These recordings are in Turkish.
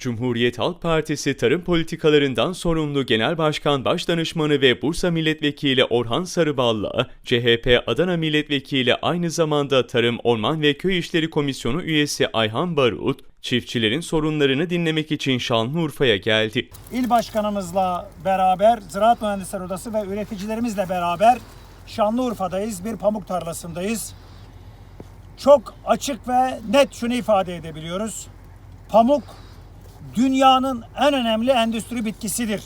Cumhuriyet Halk Partisi tarım politikalarından sorumlu Genel Başkan Başdanışmanı ve Bursa Milletvekili Orhan Sarıbal'la CHP Adana Milletvekili aynı zamanda Tarım, Orman ve Köy İşleri Komisyonu üyesi Ayhan Barut, çiftçilerin sorunlarını dinlemek için Şanlıurfa'ya geldi. İl başkanımızla beraber Ziraat Mühendisler Odası ve üreticilerimizle beraber Şanlıurfa'dayız. Bir pamuk tarlasındayız. Çok açık ve net şunu ifade edebiliyoruz. Pamuk dünyanın en önemli endüstri bitkisidir.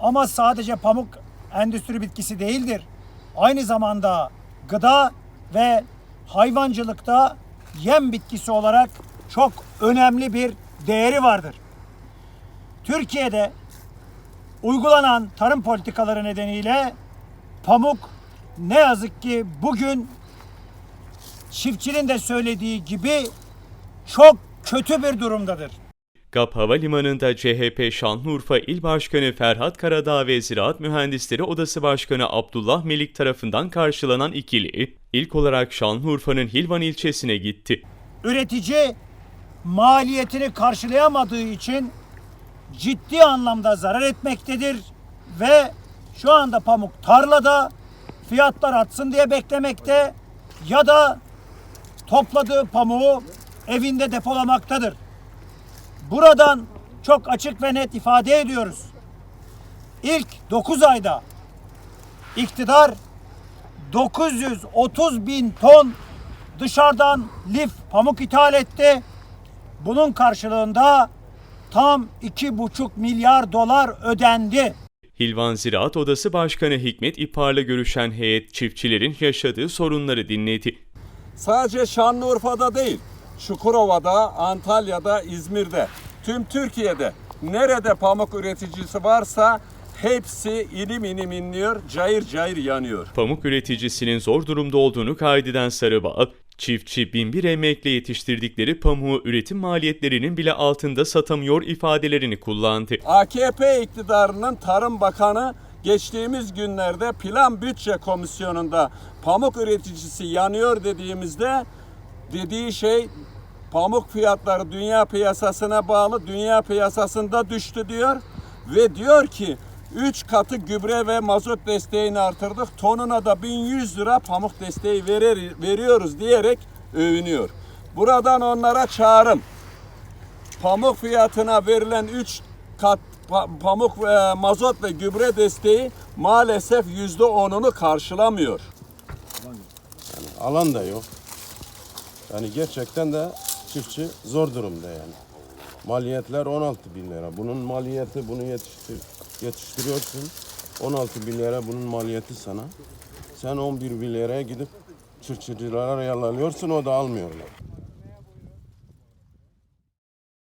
Ama sadece pamuk endüstri bitkisi değildir. Aynı zamanda gıda ve hayvancılıkta yem bitkisi olarak çok önemli bir değeri vardır. Türkiye'de uygulanan tarım politikaları nedeniyle pamuk ne yazık ki bugün çiftçinin de söylediği gibi çok kötü bir durumdadır. GAP Havalimanı'nda CHP Şanlıurfa İl Başkanı Ferhat Karadağ ve Ziraat Mühendisleri Odası Başkanı Abdullah Melik tarafından karşılanan ikili, ilk olarak Şanlıurfa'nın Hilvan ilçesine gitti. Üretici maliyetini karşılayamadığı için ciddi anlamda zarar etmektedir ve şu anda pamuk tarlada fiyatlar artsın diye beklemekte ya da topladığı pamuğu evinde depolamaktadır. Buradan çok açık ve net ifade ediyoruz. İlk 9 ayda iktidar 930 bin ton dışarıdan lif pamuk ithal etti. Bunun karşılığında tam 2,5 milyar dolar ödendi. Hilvan Ziraat Odası Başkanı Hikmet İpar'la görüşen heyet çiftçilerin yaşadığı sorunları dinledi. Sadece Şanlıurfa'da değil, Çukurova'da, Antalya'da, İzmir'de, tüm Türkiye'de nerede pamuk üreticisi varsa hepsi ilim ilim inliyor, cayır cayır yanıyor. Pamuk üreticisinin zor durumda olduğunu kaydeden Sarıbağ, çiftçi binbir emekle yetiştirdikleri pamuğu üretim maliyetlerinin bile altında satamıyor ifadelerini kullandı. AKP iktidarının Tarım Bakanı geçtiğimiz günlerde Plan Bütçe Komisyonu'nda pamuk üreticisi yanıyor dediğimizde dediği şey pamuk fiyatları dünya piyasasına bağlı dünya piyasasında düştü diyor ve diyor ki 3 katı gübre ve mazot desteğini artırdık. Tonuna da 1100 lira pamuk desteği verir, veriyoruz diyerek övünüyor. Buradan onlara çağrım pamuk fiyatına verilen 3 kat pa- pamuk ve mazot ve gübre desteği maalesef yüzde onunu karşılamıyor. alan da yok. Yani gerçekten de çiftçi zor durumda yani. Maliyetler 16 bin lira. Bunun maliyeti bunu yetiştir, yetiştiriyorsun. 16 bin lira bunun maliyeti sana. Sen 11 bin liraya gidip çiftçilere yalalıyorsun o da almıyorlar.